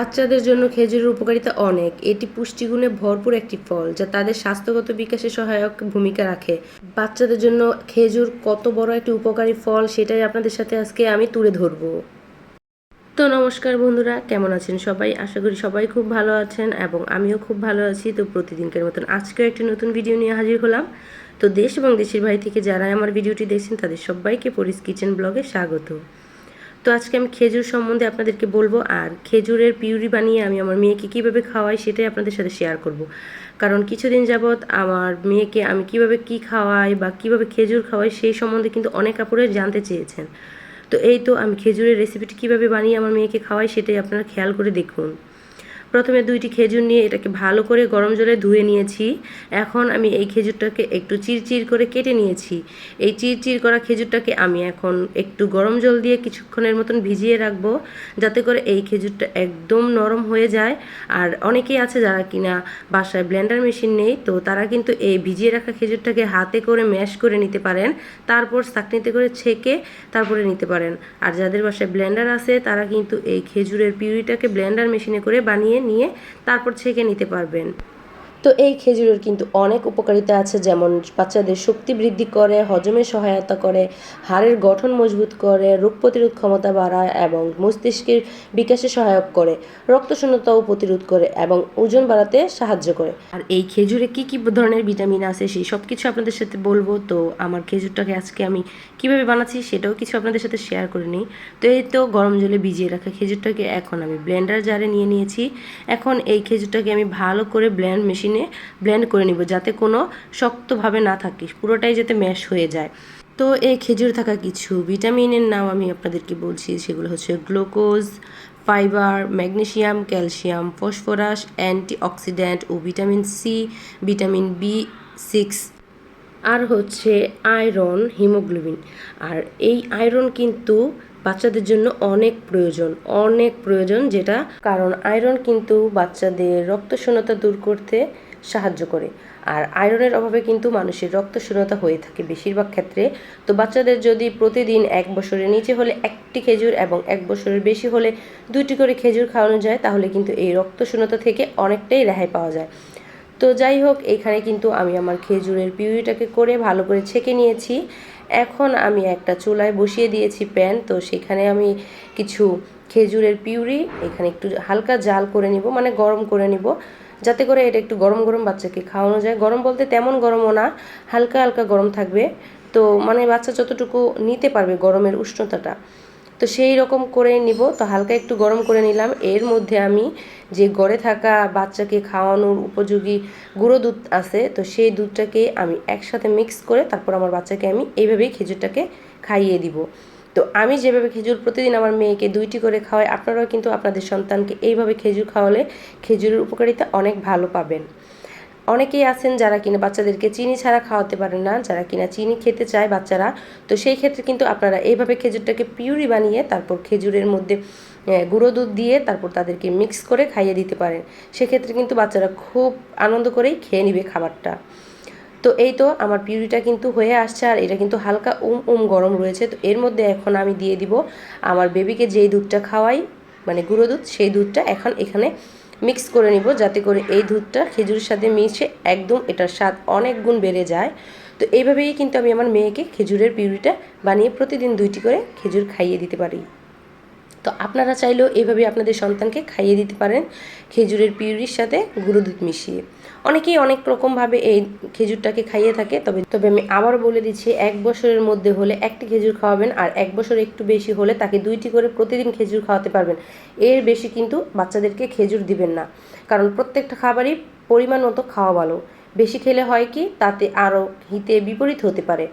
বাচ্চাদের জন্য খেজুরের উপকারিতা অনেক। এটি পুষ্টিগুণে ভরপুর একটি ফল, যা তাদের স্বাস্থ্যগত বিকাশে সহায়ক ভূমিকা রাখে। বাচ্চাদের জন্য খেজুর কত বড় একটি উপকারী ফল, সেটাই আপনাদের সাথে আজকে আমি তুলে ধরবো। তো নমস্কার বন্ধুরা, কেমন আছেন সবাই? আশা করি সবাই খুব ভালো আছেন এবং আমিও খুব ভালো আছি। তো প্রতিদিনকার মতন আজকেও একটি নতুন ভিডিও নিয়ে হাজির হলাম। তো দেশ এবং দেশের বাইরে থেকে যারা আমার ভিডিওটি দেখছেন, তাদের সবাইকে পরিস কিচেন ব্লগে স্বাগত। তো আজকে আমি খেজুর সম্বন্ধে আপনাদেরকে বলব, আর খেজুরের পিউরি বানিয়ে আমি আমার মেয়েকে কীভাবে খাওয়াই সেটাই আপনাদের সাথে শেয়ার করব। কারণ কিছুদিন যাবৎ আমার মেয়েকে আমি কীভাবে কি খাওয়াই বা কীভাবে খেজুর খাওয়াই সেই সম্বন্ধে কিন্তু অনেক কাপড়ে জানতে চেয়েছেন তো এই তো আমি খেজুরের রেসিপিটি কীভাবে বানিয়ে আমার মেয়েকে খাওয়াই সেটাই আপনারা খেয়াল করে দেখুন প্রথমে দুইটি খেজুর নিয়ে এটাকে ভালো করে গরম জলে ধুয়ে নিয়েছি। এখন আমি এই খেজুরটাকে একটু চিরচির করে কেটে নিয়েছি। এই চিরচির করা খেজুরটাকে আমি এখন একটু গরম জল দিয়ে কিছুক্ষণের মতন ভিজিয়ে রাখব, যাতে করে এই খেজুরটা একদম নরম হয়ে যায়। আর অনেকেই আছে যারা কিনা বাসায় ব্লেন্ডার মেশিন নেই, তো তারা কিন্তু এই ভিজিয়ে রাখা খেজুরটাকে হাতে করে ম্যাশ করে নিতে পারেন, তারপর চাকনিতে করে ছেঁকে তারপরে নিতে পারেন। আর যাদের বাসায় ব্লেন্ডার আছে, তারা কিন্তু এই খেজুরের পিউরিটাকে ব্লেন্ডার মেশিনে করে বানিয়ে নিয়ে তারপর ছেঁকে নিতে পারবেন। তো এই খেজুরের কিন্তু অনেক উপকারিতা আছে, যেমন বাচ্চাদের শক্তি বৃদ্ধি করে, হজমে সহায়তা করে, হাড়ের গঠন মজবুত করে, রোগ প্রতিরোধ ক্ষমতা বাড়ায় এবং মস্তিষ্কের বিকাশে সহায়ক করে, রক্তশূন্যতাও প্রতিরোধ করে এবং ওজন বাড়াতে সাহায্য করে। আর এই খেজুরে কি কি ধরনের ভিটামিন আছে সেই সব কিছু আপনাদের সাথে বলব। তো আমার খেজুরটাকে আজকে আমি কীভাবে বানাচ্ছি সেটাও কিছু আপনাদের সাথে শেয়ার করে নিই। তো এই তো গরম জলে ভিজিয়ে রাখা খেজুরটাকে এখন আমি ব্লেন্ডার জারে নিয়ে নিয়েছি। এখন এই খেজুরটাকে আমি ভালো করে ব্লেন্ড মেশিনে ব্লেন্ড করে নিব, যাতে কোনো শক্তভাবে না থাকে, পুরোটাই যাতে ম্যাশ হয়ে যায়। তো এই খেজুর থাকা কিছু ভিটামিনের নাম আমি আপনাদেরকে বলছি, সেগুলো হচ্ছে glucose fibre magnesium calcium phosphorus antioxidant ও vitamin C vitamin B six আর হচ্ছে আয়রন হিমোগ্লোবিন আর এই আয়রন কিন্তু বাচ্চাদের জন্য অনেক প্রয়োজন অনেক প্রয়োজন যেটা কারণ আয়রন কিন্তু বাচ্চাদের রক্তশূন্যতা দূর করতে সাহায্য করে। আর আয়রনের অভাবে কিন্তু মানুষের রক্তশূন্যতা হয়ে থাকে বেশিরভাগ ক্ষেত্রে। তো বাচ্চাদের যদি প্রতিদিন এক বছরের নিচে হলে একটি খেজুর এবং এক বছরের বেশি হলে দুইটি করে খেজুর খাওয়ানো যায়, তাহলে কিন্তু এই রক্তশূন্যতা থেকে অনেকটাই রেহাই পাওয়া যায়। তো যাই হোক, এখানে কিন্তু আমি আমার খেজুরের পিউরিটাকে করে ভালো করে ছেঁকে নিয়েছি। এখন আমি একটা চুলায় বসিয়ে দিয়েছি প্যান, তো সেখানে আমি কিছু খেজুরের পিউরি, এখানে একটু হালকা জাল করে নিব মানে গরম করে নিব, যাতে করে এটা একটু গরম গরম বাচ্চাকে খাওয়ানো যায়। গরম বলতে তেমন গরমও না, হালকা হালকা গরম থাকবে। তো মানে বাচ্চা যতটুকু নিতে পারবে গরমের উষ্ণতাটা। তো সেই রকম করে নিব। তো হালকা একটু গরম করে নিলাম। এর মধ্যে আমি যে গড়ে থাকা বাচ্চাকে খাওয়ানোর উপযোগী গুঁড়ো দুধ আছে, তো সেই দুধটাকে আমি একসাথে মিক্স করে তারপর আমার বাচ্চাকে আমি এইভাবেই খেজুরটাকে খাইয়ে দিব। তো আমি যেভাবে খেজুর প্রতিদিন আমার মেয়েকে দুইটি করে খাওয়াই, আপনারাও কিন্তু আপনাদের সন্তানকে এইভাবে খেজুর খাওয়ালে খেজুরের উপকারিতা অনেক ভালো পাবেন। অনেকেই আছেন যারা কিনা বাচ্চাদেরকে চিনি ছাড়া খাওয়াতে পারেন না, যারা কিনা চিনি খেতে চায় বাচ্চারা। তো সেই ক্ষেত্রে কিন্তু আপনারা এইভাবে খেজুরটাকে পিউরি বানিয়ে তারপর খেজুরের মধ্যে গুঁড়ো দুধ দিয়ে তারপর তাদেরকে মিক্স করে খাইয়ে দিতে পারেন। সেক্ষেত্রে কিন্তু বাচ্চারা খুব আনন্দ করেই খেয়ে নিবে খাবারটা। তো এই তো আমার পিউরিটা কিন্তু হয়ে আসছে আর এটা কিন্তু হালকা উম উম গরম রয়েছে। তো এর মধ্যে এখন আমি দিয়ে দিব আমার বেবিকে যেই দুধটা খাওয়াই মানে গুঁড়ো দুধ, সেই দুধটা এখন এখানে মিক্স করে নিব যাতে করে এই দুধটা খেজুরের সাথে মিশে একদম এটার স্বাদ অনেক গুণ বেড়ে যায়। তো এইভাবেই কিন্তু আমি আমার মেয়েকে খেজুরের পিউরিটা বানিয়ে প্রতিদিন দুইটি করে খেজুর খাইয়ে দিতে পারি। তো আপনারা চাইলেও এইভাবে আপনাদের সন্তানকে খাইয়ে দিতে পারেন। খেজুরের পিউরির সাথে গুঁড়ো দুধ মিশিয়ে। অনেকেই অনেক রকমভাবে এই খেজুরটাকে খাইয়ে থাকে, তবে তবে আমি আবার বলে দিচ্ছি, এক বছরের মধ্যে হলে একটি খেজুর খাওয়াবেন আর এক বছর একটু বেশি হলে তাকে দুইটি করে প্রতিদিন খেজুর খাওয়াতে পারবেন। এর বেশি কিন্তু বাচ্চাদেরকে খেজুর দিবেন না, কারণ প্রত্যেকটা খাবারই পরিমাণ মতো খাওয়া ভালো। বেশি খেলে হয় কি, তাতে আরও হিতে বিপরীত হতে পারে।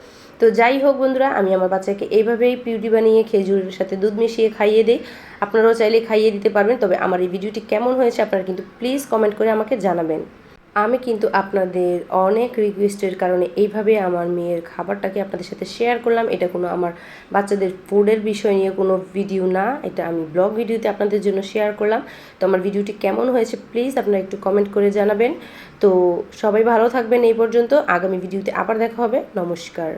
তো যাই হোক বন্ধুরা, আমি আমার বাচ্চাকে এইভাবেই পিউরি বানিয়ে খেজুরের সাথে দুধ মিশিয়ে খাইয়ে দিই। আপনারাও চাইলে খাইয়ে দিতে পারবেন, তবে আমার এই ভিডিওটি কেমন হয়েছে আপনারা কিন্তু প্লিজ কমেন্ট করে আমাকে জানাবেন। আমি কিন্তু আপনাদের অনেক রিকোয়েস্টের কারণে এইভাবে আমার মেয়ের খাবারটাকে আপনাদের সাথে শেয়ার করলাম। এটা কোনো আমার বাচ্চাদের ফুডের বিষয় নিয়ে কোনো ভিডিও না, এটা আমি ব্লগ ভিডিওতে আপনাদের জন্য শেয়ার করলাম। তো আমার ভিডিওটি কেমন হয়েছে প্লিজ আপনারা একটু কমেন্ট করে জানাবেন। তো সবাই ভালো থাকবেন এই পর্যন্ত, আগামী ভিডিওতে আবার দেখা হবে। নমস্কার।